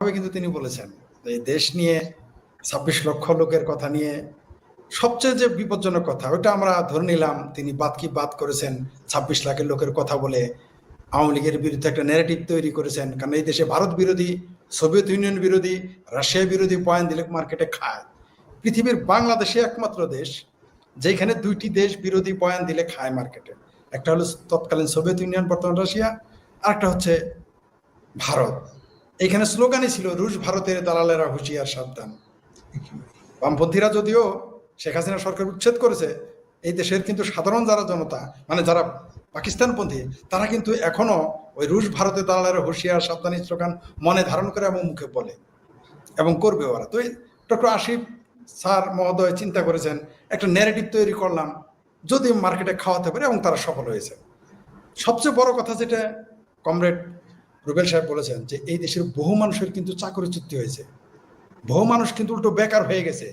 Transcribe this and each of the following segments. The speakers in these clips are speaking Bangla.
ভাবে কিন্তু তিনি বলেছেন এই দেশ নিয়ে ছাব্বিশ লক্ষ লোকের কথা নিয়ে সবচেয়ে যে বিপজ্জনক কথা ওটা আমরা ধরে নিলাম তিনি বাদ কি বাদ করেছেন ছাব্বিশ লাখের লোকের কথা বলে আওয়ামী লীগের বিরুদ্ধে একটা ন্যারেটিভ তৈরি করেছেন। কারণ এই দেশে ভারত বিরোধী, সোভিয়েত ইউনিয়ন বিরোধী, রাশিয়া বিরোধী, পয়েন্ট দিলে মার্কেটে খায়। পৃথিবীর বাংলাদেশে একমাত্র দেশ যেখানে দুইটি দেশ বিরোধী বয়ান দিলে খায় মার্কেটে। একটা হলো তৎকালীন সোভিয়েত ইউনিয়ন, বর্তমান রাশিয়া, আর একটা হচ্ছে ভারত। এখানে স্লোগানই ছিল, রুশ ভারতের দালালেরা হুঁশিয়ার, সাবধান। বামপন্থীরা যদিও শেখ হাসিনা সরকার উচ্ছেদ করেছে, এই দেশের কিন্তু সাধারণ যারা জনতা মানে যারা পাকিস্তানপন্থী, তারা কিন্তু এখনও ওই রুশ ভারতের দালালেরা হুঁশিয়ার, সাবধানী স্লোগান মনে ধারণ করে এবং মুখে বলে এবং করবে ওরা। তো ডক্টর আশিফ স্যার মহোদয় চিন্তা করেছেন, একটা ন্যারেটিভ তৈরি করলাম, যদি মার্কেটে খাওয়াতে পারে এবং তারা সফল হয়েছে। সবচেয়ে বড় কথা যেটা, কমরেড রুবেল সাহেব বলেছেন যে এই দেশের বহু মানুষের কিন্তু চাকরিচ্যুতি হয়েছে। বহু মানুষ কিন্তু উল্টো বেকার হয়ে গেছে।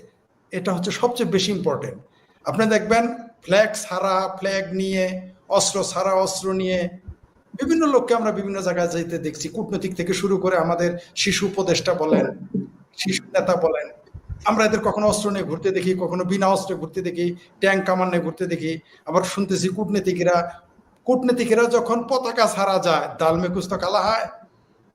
এটা হচ্ছে সবচেয়ে বেশি ইম্পর্টেন্ট আপনি দেখবেন ফ্ল্যাগ সারা ফ্ল্যাগ নিয়ে, অস্ত্র সারা অস্ত্র নিয়ে বিভিন্ন লোককে আমরা বিভিন্ন জায়গায় যেতে দেখছি। কূটনৈতিক থেকে শুরু করে আমাদের শিশু উপদেষ্টা বলেন, শিশু নেতা বলেন। আমরা এদের কখনো অস্ত্র নিয়ে ঘুরতে দেখি, কখনো বিনা অস্ত্রে ঘুরতে দেখি, ট্যাঙ্ক কামান নিয়ে ঘুরতে দেখি। আবার শুনতেছি কূটনীতিকেরা কূটনীতিকেরা যখন পতাকা ছাড়া যায় দালমে কুস্ত কালা হয়।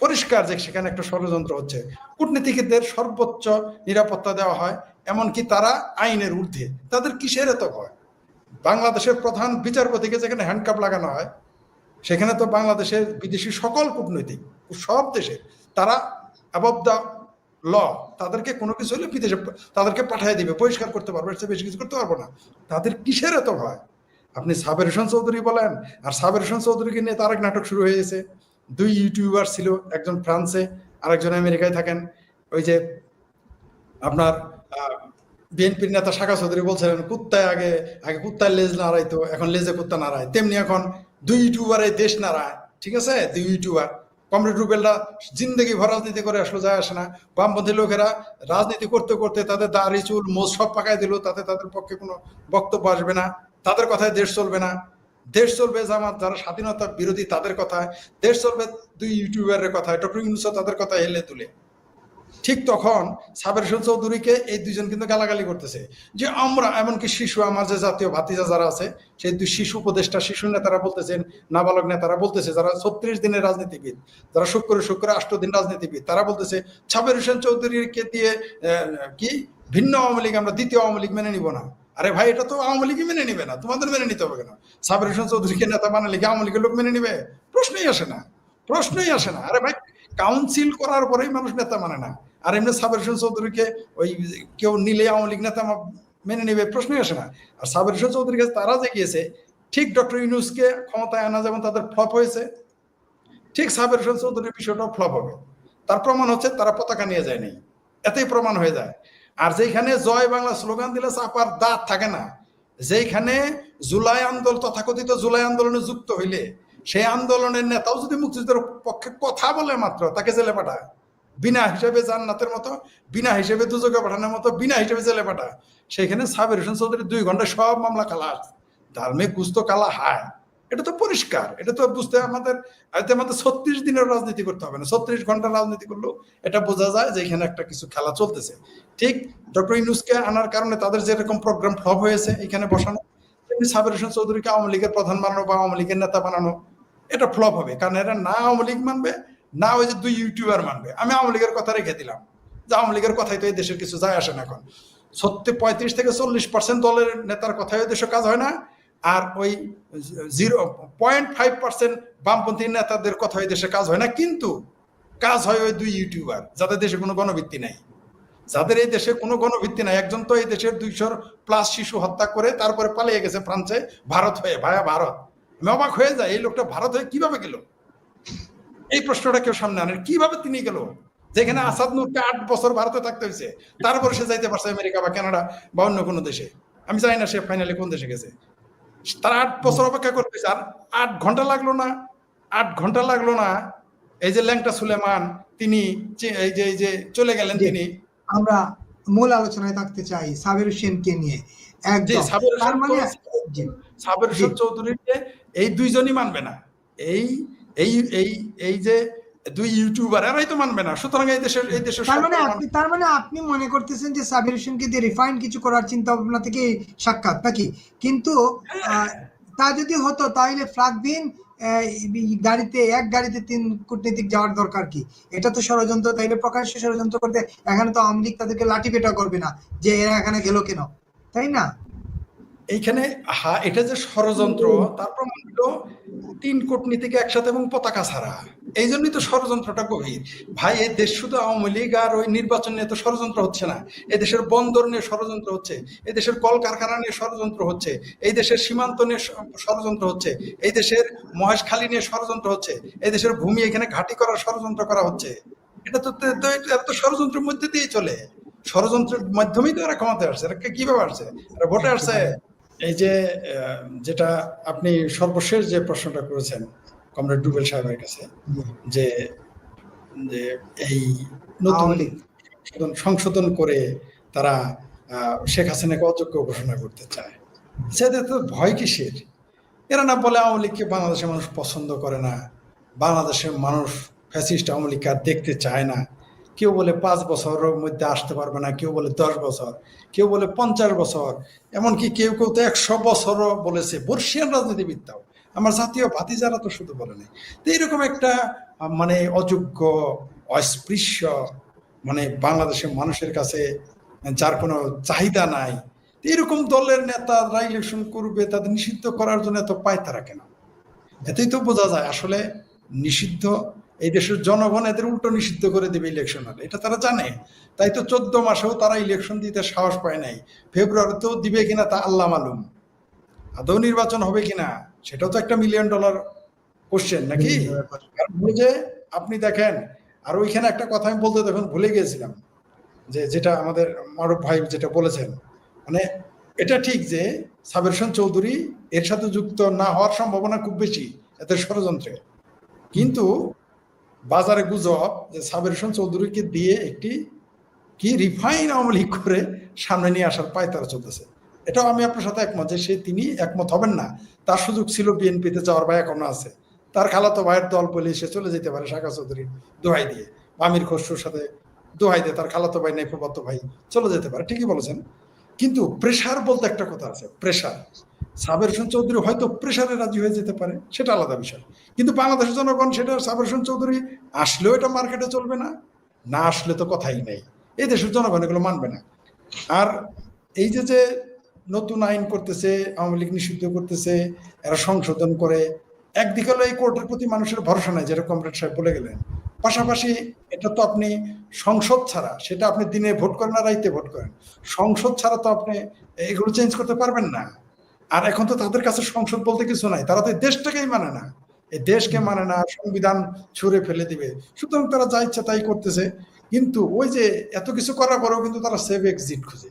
পরিষ্কার যে সেখানে একটা ষড়যন্ত্র হচ্ছে। কূটনীতিকদের সর্বোচ্চ নিরাপত্তা দেওয়া হয়, এমনকি তারা আইনের ঊর্ধ্বে। তাদের কিসের এত ভয়? বাংলাদেশের প্রধান বিচারপতিকে যেখানে হ্যান্ডকাপ লাগানো হয়, সেখানে তো বাংলাদেশের বিদেশি সকল কূটনৈতিক, সব দেশের, তারা অ্যাবভ দ্য ল তাদেরকে কোনো কিছু হলে বিদেশে তাদেরকে পাঠিয়ে দিবে, পরিষ্কার করতে পারবে বেশি কিছু করতে পারব না। তাদের কিসের এত ভয়? আপনি সাবের হোসেন চৌধুরী বলেন, আর সাবের হোসেন চৌধুরীকে নিয়ে তার এক নাটক শুরু হয়ে গেছে। দুই ইউটিউবার ছিল, একজন ফ্রান্সে, আরেকজন আমেরিকায় থাকেন। ওই যে আপনার বিএনপির নেতা শাখা চৌধুরী বলছিলেন, কুত্তায় আগে আগে কুত্তায় লেজ নাড়াইতো এখন লেজে কুত্তা নাড়ায় তেমনি এখন দুই ইউটিউবারে দেশ নাড়ায় ঠিক আছে? দুই ইউটিউবার। কমরেড রুবেলরা জিন্দগি ভর রাজনীতি করে আসলো, যায় আসে না। বামপন্থী লোকেরা রাজনীতি করতে করতে তাদের দাড়ি, চুল, মোজ সব পাকায় দিল, তাতে তাদের পক্ষে কোনো বক্তব্য আসবে না। তাদের কথায় দেশ চলবে না। দেশ চলবে জামাত, যারা স্বাধীনতা বিরোধী, তাদের কথায়। দেশ চলবে দুই ইউটিউবারের কথায়, ডক্টর ইউনুস তাদের কথা হেলে তুলে ঠিক তখন সাবের চৌধুরীকে এই দুজন কিন্তু গালাগালি করতেছে যে আমরা এমনকি শিশু, আমার যে জাতীয় ভাতিজা যারা আছে, সেই দুই শিশু উপদেষ্টা, শিশু নেতারা বলতেছেন, নাবালক নেতারা বলতেছে, যারা ছত্রিশ দিনের রাজনীতিবিদ, যারা শুক্র শুক্র আষ্ট দিন রাজনীতিবিদ, তারা বলতেছে সাবের হোসেন চৌধুরীকে দিয়ে কি? ভিন্ন আওয়ামী লীগ, আমরা দ্বিতীয় আওয়ামী লীগ মেনে নিব না। আরে ভাই, এটা তো আওয়ামী লীগই মেনে নিবে না। তোমাদের মেনে নিতে হবে কেন? সাবের হোসেন চৌধুরীকে নেতা বানালে কি আওয়ামী লীগের লোক মেনে নিবে? প্রশ্নই আসে না। প্রশ্নই আসে না। আরে ভাই কাউন্সিল করার পরেই মানুষ নেতা মানে না। আর এমনি সাবের হোসেন চৌধুরীকে ওই কেউ নিলে আওয়ামী লীগ নেতা মেনে নেবে, প্রশ্নই আসে না। আর সাবের হোসেন চৌধুরীর কাছে তারা যে গিয়েছে ঠিক ডক্টর ইউনুসকে ক্ষমতায় আনা যেমন তাদের ফ্লপ হয়েছে, ঠিক সাবের হোসেন চৌধুরীর বিষয়টাও ফ্লপ হবে। তার প্রমাণ হচ্ছে তারা পতাকা নিয়ে যায়নি। এতেই প্রমাণ হয়ে যায়। আর যেখানে জয় বাংলা স্লোগান দিলে চাপার দাঁত থাকে না যেখানে জুলাই আন্দোলন, তথাকথিত জুলাই আন্দোলনে যুক্ত হইলে, সেই আন্দোলনের নেতাও যদি মুক্তিযুদ্ধের পক্ষে কথা বলে মাত্র, তাকে জেলে পাঠায়। বিনা হিসেবে জান্নাতের মতো, বিনা হিসেবে দুযোগে পাঠানোর মতো, বিনা হিসেবে জেলে পাঠায়। সেখানে সাবের হোসেন চৌধুরী দুই ঘণ্টা সব মামলা খালাস। ধার্মিক গুস্ত কালা হায়। এটা তো পরিষ্কার, এটা তো বুঝতে আমাদের আমাদের ছত্রিশ দিনের রাজনীতি করতে হবে না। ছত্রিশ ঘণ্টা রাজনীতি করলেও এটা বোঝা যায় যে এখানে একটা কিছু খেলা চলতেছে। ঠিক, ডক্টর ইউনুসকে আনার কারণে তাদের যেরকম প্রোগ্রাম ফ্লপ হয়েছে এখানে বসানো সাবের হোসেন চৌধুরীকে আওয়ামী লীগের প্রধান বানানো বা আওয়ামী লীগের নেতা বানানো, এটা ফ্লপ হবে। কারণ এরা না আওয়ামী লীগ মানবে, না ওই যে দুই ইউটিউবার মানবে। আমি আওয়ামী লীগের কথা রেখে দিলাম। যে আওয়ামী লীগের কথাই তো এই দেশের কিছু যায় আসে না এখন। সত্যি পঁয়ত্রিশ থেকে চল্লিশ পার্সেন্ট দলের নেতার কথাই দেশে কাজ হয় না। আর ওই জিরো পয়েন্ট ফাইভ পার্সেন্ট বামপন্থী নেতাদের কথা ওই দেশে কাজ হয় না, কিন্তু কাজ হয় ওই দুই ইউটিউবার যাদের দেশে কোনো গণভিত্তি নাই। যাদের এই দেশে কোনো গণভিত্তি নাই, একজন তো এই দেশের দুইশোর প্লাস শিশু হত্যা করে তারপরে পালিয়ে গেছে ফ্রান্সে, ভারত হয়ে, ভায়া ভারত। আমি অবাক হয়ে যায় এই লোকটা ভারত হয়ে কীভাবে গেল? এই প্রশ্নটা কেউ সামনে আনেন। কীভাবে তিনি গেল? যেখানে আসাদ নূরকে আট বছর ভারতে থাকতে হয়েছে, তারপরে সে যাইতে পারছে আমেরিকা বা কানাডা বা অন্য কোনো দেশে। আমি জানি না সে ফাইনালি কোন দেশে গেছে। তারা আট বছর অপেক্ষা করতে আর আট ঘণ্টা লাগল না আট ঘণ্টা লাগল না। এই যে ল্যাংটা সুলেমান তিনি এই যে এই যে চলে গেলেন তিনি। আমরা মূল আলোচনায় থাকতে চাই সাবের হোসেনকে নিয়ে। মানে সাবের হোসেন চৌধুরীকে এই দুইজনই মানবে না। এই এই এই এই যে দুই ইউটিউবার এরাই তো মানবে না। সুতরাং এই দেশের এই দেশের তার মানে আপনি তার মানে আপনি মনে করতেছেন যে সাবির হোসেনকে দিয়ে রিফাইন কিছু করার চিন্তা ভাবনা থেকে সাক্ষাৎ নাকি? কিন্তু তা যদি হতো তাহলে ফ্লাগবিন গাড়িতে এক গাড়িতে তিন কূটনীতিক যাওয়ার দরকার কি? এটা তো ষড়যন্ত্র তাইলে প্রকাশ্যে ষড়যন্ত্র করতে এখানে তো আওয়ামী লীগ তাদেরকে লাঠি পেটা করবে না যে এরা এখানে গেল কেন? তাই না? এইখানে হা এটা যে ষড়যন্ত্র তার প্রমাণ হলো তিন কূটনীতিকে একসাথে এবং পতাকা ছাড়া। এই জন্যই তো ষড়যন্ত্রটা গভীর। ভাই এই দেশ শুধু আওয়ামী লীগ আর ওই নির্বাচন নিয়ে তো ষড়যন্ত্র হচ্ছে না। এই দেশের বন্দর নিয়ে ষড়যন্ত্র হচ্ছে। এই দেশের কলকারখানা নিয়ে ষড়যন্ত্র হচ্ছে। এই দেশের সীমান্ত নিয়ে ষড়যন্ত্র হচ্ছে। এই দেশের মহেশখালী নিয়ে ষড়যন্ত্র হচ্ছে। এই দেশের ভূমি এখানে ঘাঁটি করার ষড়যন্ত্র করা হচ্ছে। এটা তো, তো- ষড়যন্ত্রের মধ্যে দিয়েই চলে। ষড়যন্ত্রের মাধ্যমেই তো এরা ক্ষমতায় আসছে। এরা কীভাবে আসছে? এরা ভোটে আসছে? এই যে যেটা আপনি সর্বশেষ যে প্রশ্নটা করেছেন কমরেড ডুবেল সাহেবের কাছে যে যে এই নতুন সংশোধন- করে তারা শেখ হাসিনাকে অযোগ্য ঘোষণা করতে চায়। সেটা তো ভয় কিসের? এরা না বলে আওয়ামী লীগকে বাংলাদেশের মানুষ পছন্দ করে না বাংলাদেশের মানুষ ফ্যাসিস্ট আওয়ামী লীগকে আর দেখতে চায় না। কেউ বলে পাঁচ বছরের মধ্যে আসতে পারবে না কেউ বলে দশ বছর কেউ বলে পঞ্চাশ বছর এমনকি কেউ কেউ তো একশো বছরও বলেছে বর্ষিয়ান রাজনীতিবিদরাও আমার জাতীয় ভাতিজারা তো শুধু বলে নাই। তো এরকম একটা মানে অযোগ্য, অস্পৃশ্য মানে বাংলাদেশের মানুষের কাছে, যার কোনো চাহিদা নাই এরকম দলের নেতারা ইলেকশন করবে, তাদের নিষিদ্ধ করার জন্য এত পায়তারা কেন? এতেই তো বোঝা যায়, আসলে নিষিদ্ধ, এই দেশের জনগণ এদের উল্টো নিষিদ্ধ করে দেবে ইলেকশন হলে। এটা তারা জানে। তাই তো চোদ্দ মাসেও তারা ইলেকশন দিতে সাহস পায় নাই। ফেব্রুয়ারিতেও দিবে কিনা তা আল্লাহ মালুম। আদৌ নির্বাচন হবে কিনা? সেটাও তো একটা মিলিয়ন ডলার কোশ্চেন নাকি? যে আপনি দেখেন আর ওইখানে একটা কথা আমি বলতে তখন ভুলে গিয়েছিলাম যে যেটা আমাদের মারুফ ভাই যেটা বলেছেন। মানে এটা ঠিক যে সাবের চৌধুরী এর সাথে যুক্ত না হওয়ার সম্ভাবনা খুব বেশি এতে ষড়যন্ত্রে। কিন্তু বাজারে গুজব যে সাবের চৌধুরীকে দিয়ে একটি কি রিফাইন আওয়ামী লীগ করে সামনে নিয়ে আসার পায় তারা চলতেছে। এটাও আমি আপনার সাথে একমত যে সে তিনি একমত হবেন না। তার সুযোগ ছিল বিএনপিতে যাওয়ার ভাই এখনও আছে। তার খালাতো ভাইয়ের দল বলে সে চলে যেতে পারে শাখা চৌধুরী দোহাই দিয়ে। আমির খসরুর সাথে দোহাই দিয়ে তার খালাতো ভাই ফুফাতো ভাই চলে যেতে পারে, ঠিকই বলেছেন। কিন্তু প্রেশার বলতে একটা কথা আছে প্রেশার সাবের হোসেন চৌধুরী হয়তো প্রেশারে রাজি হয়ে যেতে পারে, সেটা আলাদা বিষয়। কিন্তু বাংলাদেশের জনগণ সেটা সাবের হোসেন চৌধুরী আসলেও এটা মার্কেটে চলবে না না আসলে তো কথাই নেই। এই দেশের জনগণ এগুলো মানবে না। আর এই যে যে নতুন আইন করতেছে আওয়ামী লীগ নিষিদ্ধ করতেছে এরা সংশোধন করে। একদিকে হলো এই কোর্টের প্রতি মানুষের ভরসা নাই যেটা কমরেড সাহেব বলে গেলেন। পাশাপাশি এটা তো আপনি সংসদ ছাড়া সেটা আপনি দিনে ভোট করেন না রাইতে ভোট করেন। সংসদ ছাড়া তো আপনি এগুলো চেঞ্জ করতে পারবেন না। আর এখন তো তাদের কাছে সংসদ বলতে কিছু নাই তারা তো এই দেশটাকেই মানে না। এই দেশকে মানে না সংবিধান ছুঁড়ে ফেলে দিবে। সুতরাং তারা যা ইচ্ছা তাই করতেছে। কিন্তু ওই যে এত কিছু করার পরেও কিন্তু তারা সেভ এক্সিট খুঁজে।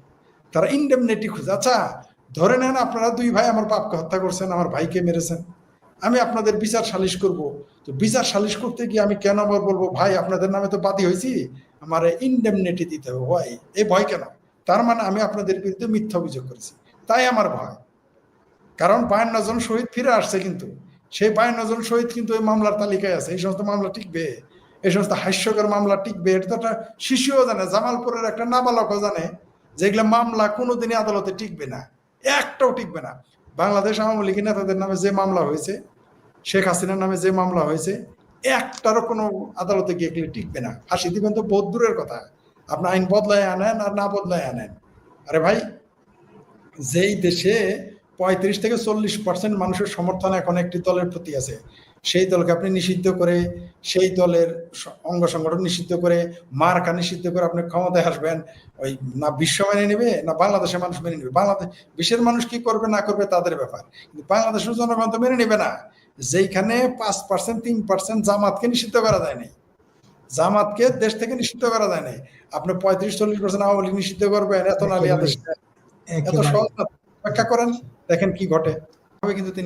তারা ইন্ডেমনিটি খুঁজে। আচ্ছা ধরে নেন আপনারা দুই ভাই আমার বাপকে হত্যা করছেন, আমার ভাইকে মেরেছেন। আমি আপনাদের বিচার সালিশ করব। তো বিচার সালিশ করতে গিয়ে আমি কেন আবার বলব, ভাই, আপনাদের নামে তো বাদী হয়েছি, আমার ইন্ডেমনিটি দিতে হবে। ভাই এই ভয় কেন? তার মানে আমি আপনাদের বিরুদ্ধে মিথ্যা অভিযোগ করেছি। তাই আমার ভয়। কারণ বায়ান্ন জন শহীদ ফিরে আসছে কিন্তু। সেই বায়ান্ন জন শহীদ কিন্তু ওই মামলার তালিকায় আছে। এই সমস্ত মামলা টিকবে। এই সমস্ত হাস্যকর মামলা টিকবে। এটা তো একটা শিশুও জানে, জামালপুরের একটা নাবালকও জানে। যেগুলো মামলা কোনোদিনই আদালতে টিকবে না, একটাও টিকবে না। বাংলাদেশ আওয়ামী লীগের নেতাদের নামে যে মামলা হয়েছে, শেখ হাসিনার নামে যে মামলা হয়েছে, একটারও কোনো আদালতে গিয়ে গেলে টিকবে না। ফাঁসি দিবেন তো বহুত দূরের কথা। আপনি আইন বদলায় আনেন আর না বদলায় আনেন। আরে ভাই, যেই দেশে পঁয়ত্রিশ থেকে চল্লিশ পার্সেন্ট মানুষের সমর্থন এখন একটি দলের প্রতি আছে সেই দলকে আপনি নিষিদ্ধ করে সেই দলের অঙ্গ সংগঠন নিষিদ্ধ করে মার্কা নিষিদ্ধ করে আপনি ক্ষমতায় আসবেন ওই না বিশ্ব মেনে নেবে না বাংলাদেশের মানুষ মেনে নেবে। বাংলাদেশ বিশ্বের মানুষ কি করবে না করবে তাদের ব্যাপার। কিন্তু বাংলাদেশের জনগণ তো মেনে নেবে না। যেইখানে পাঁচ পার্সেন্ট তিন পার্সেন্ট জামাতকে নিষিদ্ধ করা যায়নি জামাতকে দেশ থেকে নিষিদ্ধ করা যায়নি আপনি পঁয়ত্রিশ চল্লিশ পার্সেন্ট আওয়ামী লীগ নিষিদ্ধ করবেন এত নালিয়া দেশ এত সহজ। অপেক্ষা করেন দেখেন কি ঘটে। তবে কিন্তু তিনি